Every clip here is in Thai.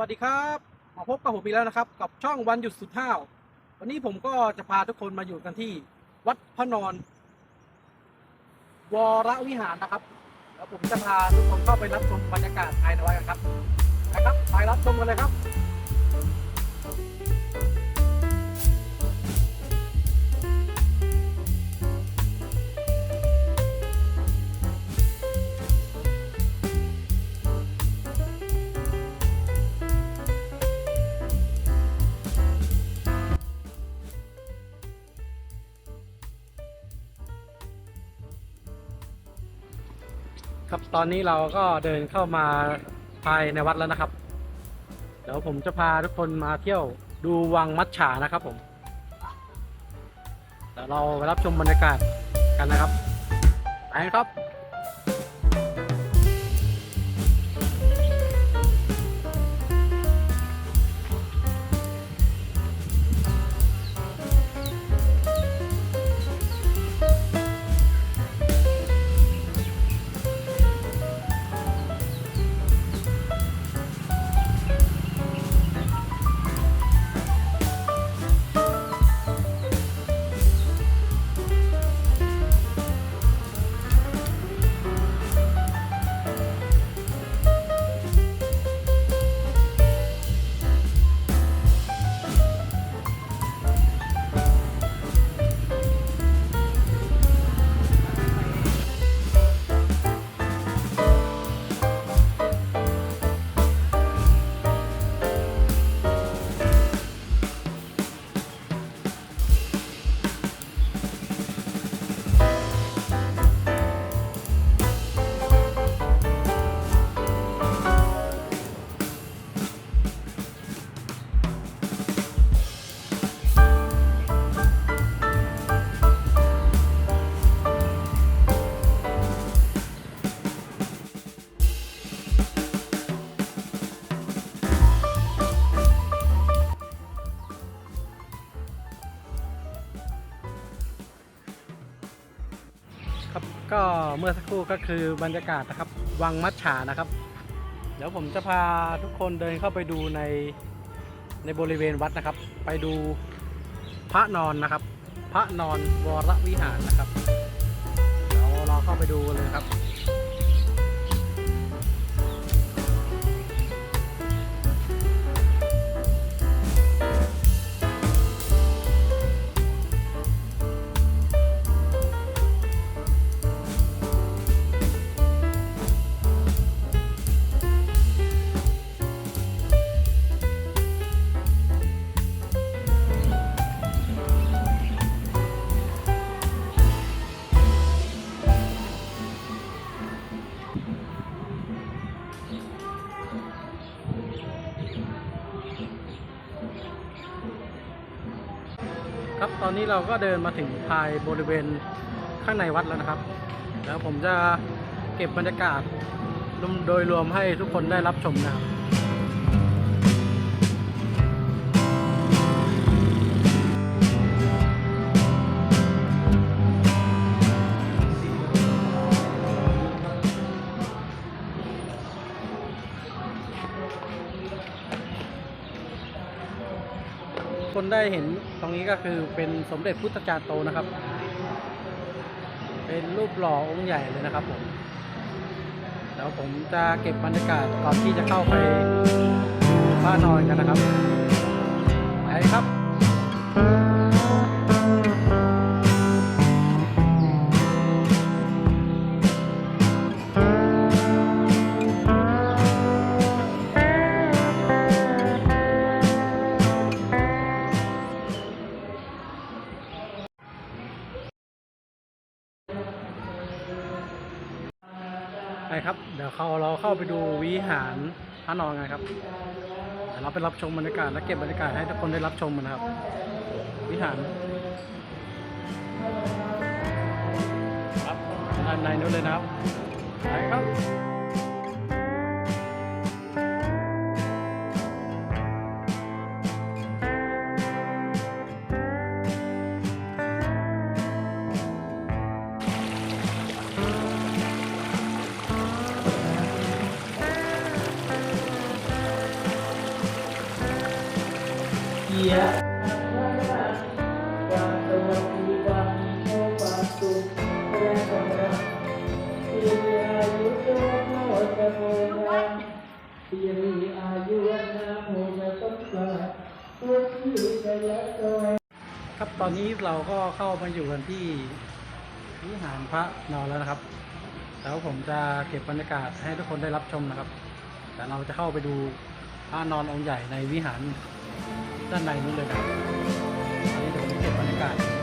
วัสดีครับมาพบกับผมอีกแล้วนะครับ กับช่องวันหยุดสุดท้าววันนี้ผมก็จะพาทุกคนมาอยู่กันที่ วัดพระนอน วรวิหารนะครับแล้วผมจะพาทุกคนเข้าไปรับชมบรรยากาศภายในวัดกันครับนะครับไปรับชมกันเลยครับ ตอนนี้เราก็เดินเข้ามาภายในวัดแล้วนะครับ เดี๋ยวผมจะพาทุกคนมาเที่ยวดูวังมัดฉานะครับผมเดี๋ยวเราไปรับชมบรรยากาศกันนะครับไปครับ ครับก็เมื่อสักครู่ก็คือบรรยากาศนะครับ วังมัชฉานะครับ เดี๋ยวผมจะพาทุกคนเดินเข้าไปดูในในบริเวณวัดนะครับ ไปดูพระนอนนะครับ พระนอนวรวิหารนะครับเดี๋ยวเราเข้าไปดูเลยครับ อนนี้เราก็เดินมาถึงภายบริเวณข้างในวัดแล้วนะครับ แล้วผมจะเก็บบรรยากาศโดยรวมให้ทุกคนได้รับชมนะครับคนได้เห็น รงนี้ก็คือเป็นสมเด็จพุทธจารย์โตนะครับ เป็นรูปหล่อองค์ใหญ่เลยนะครับผมเดี๋ยวผมจะเก็บบรรยากาศก่อนที่จะเข้าไปบ้านนอนกันนะครับไปครับ ไปครับ เดี๋ยวเขาเราเข้าไปดูวิหารพระนอนกันครับเดี๋ยวเราไปรับชมบรรยากาศและเก็บบรรยากาศให้ทุกคนได้รับชมกันะครับ วิหารครับด้านในนู้นเลยนะครับไปครับ ที่มีอายุวันาโมจะต้องการทุที่จะละตวครับตอนนี้เราก็เข้ามาอยู่กันที่วิหารพระนอนแล้วนะครับ แล้วผมจะเก็บบรรยากาศให้ทุกคนได้รับชมนะครับ แต่เราจะเข้าไปดูพระนอนองค์ใหญ่ในวิหารด้านในนู้นเลยนะครับตอนนี้เดี๋ยวผมเก็บบรรยากาศ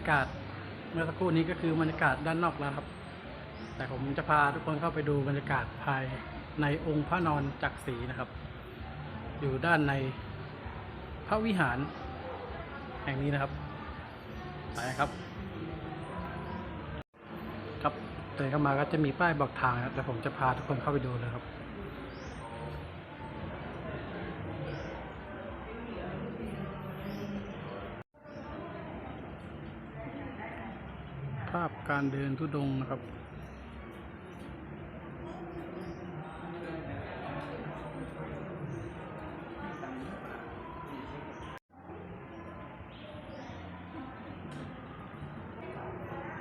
รับรรยากาศเมื่อสักครู่นี้ก็คือบรรยากาศด้านนอกแล้วครับ แต่ผมจะพาทุกคนเข้าไปดูบรรยากาศภายในองค์พระนอนจักรีนะครับ อยู่ด้านในพระวิหาร แห่งนี้นะครับไปครับ ครับเดินเข้ามาก็จะมีป้ายบอกทางนะครับแต่ผมจะพาทุกคนเข้าไปดูเลยครับ ภาพการเดินทุดงค์นะครับ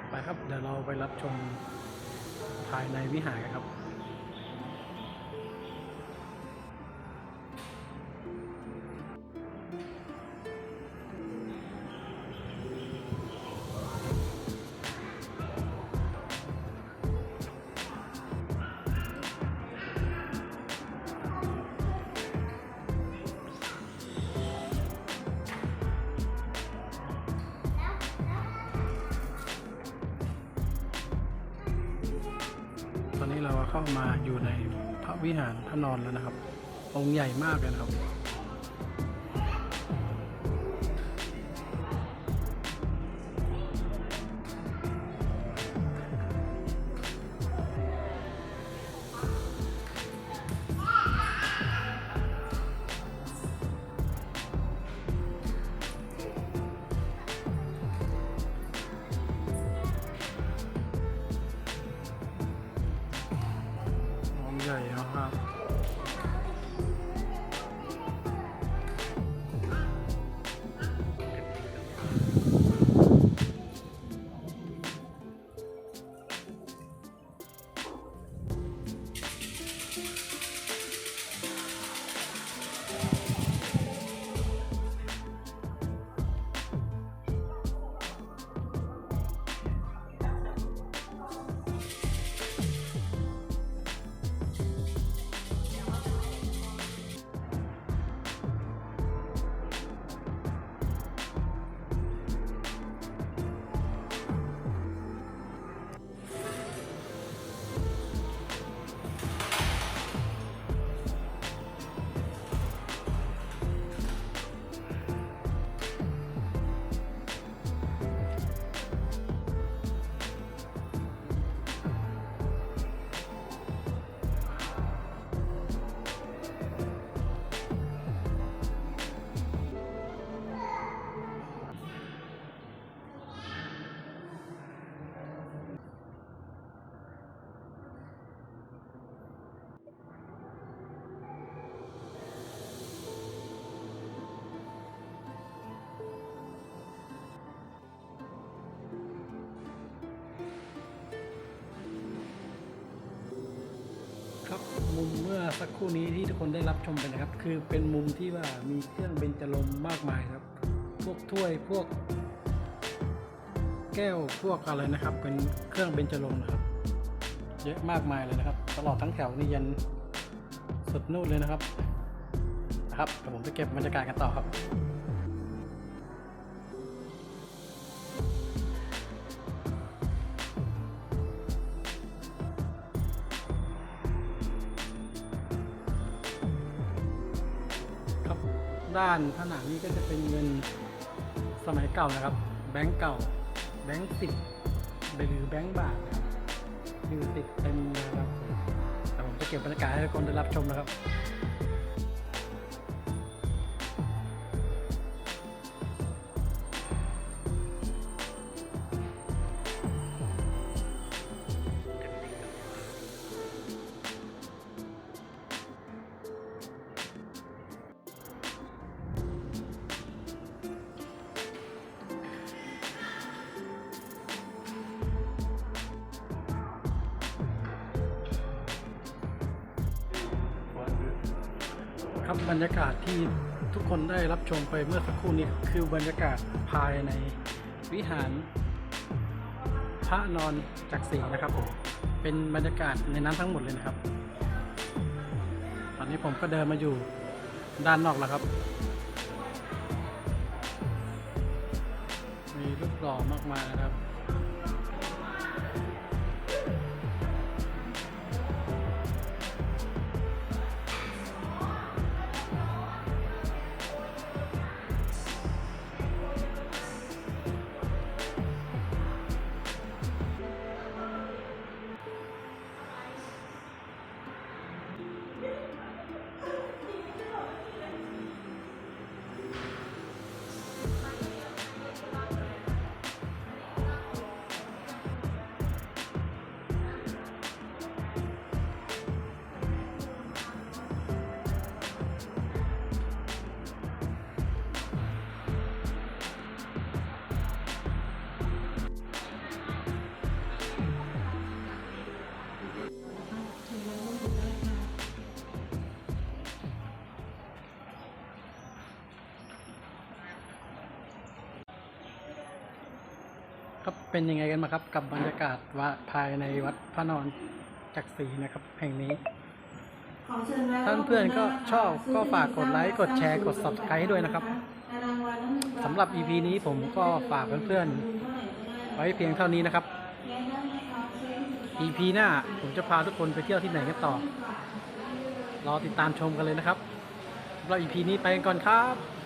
ไปครับ เดี๋ยวเราไปรับชมภายในวิหารกันครับ ตอนนี้เราเข้ามาอยู่ในพระวิหารพระนอนแล้วนะครับ องค์ใหญ่มากเลยนะครับ ครับมุมเมื่อสักครู่นี้ที่ทุกคนได้รับชมไปนะครับ คือเป็นมุมที่ว่ามีเครื่องเบญจรงมากมายครับ พวกถ้วยพวก แก้วพวกอะไรนะครับ เป็นเครื่องเบญจรงนะครับ เยอะมากมายเลยนะครับ ตลอดทั้งแถวนี่ยันสุดนู่นเลยนะครับครับเดี๋ยวผมไปเก็บบรรยากาศกันต่อครับ ด้านผนังนี้ก็จะเป็นเงินสมัยเก่านะครับ แบงก์เก่า แบงก์สิบหรือแบงก์บาทนะครับอยู่ติดเต็มนะครับแต่ผมจะเก็บบรรยากาศให้ทุกคนได้รับชมนะครับ ครับบรรยากาศที่ทุกคนได้รับชมไปเมื่อสักครู่นี้คือบรรยากาศภายในวิหารพระนอนจักรีนะครับผมเป็นบรรยากาศในนั้นทั้งหมดเลยนะครับ ตอนนี้ผมก็เดินมาอยู่ด้านนอกแล้วครับ มีรูปหล่อมากมายนะครับ ครับเป็นยังไงกันมางครับกับบรรยากาศว่าภายในวัดพระนอนจักรีนะครับ แห่งนี้ท่านเพื่อนก็ชอบก็ฝากกดไลค์กดแชร์กด Subscribe ให้ด้วยนะครับสำหรับ EP นี้ผมก็ฝากเพื่อนๆไว้เพียงเท่านี้นะครับ EP หน้าผมจะพาทุกคนไปเที่ยวที่ไหนกันต่อ รอติดตามชมกันเลยนะครับสำหรับ EP นี้ไปกันก่อนครับ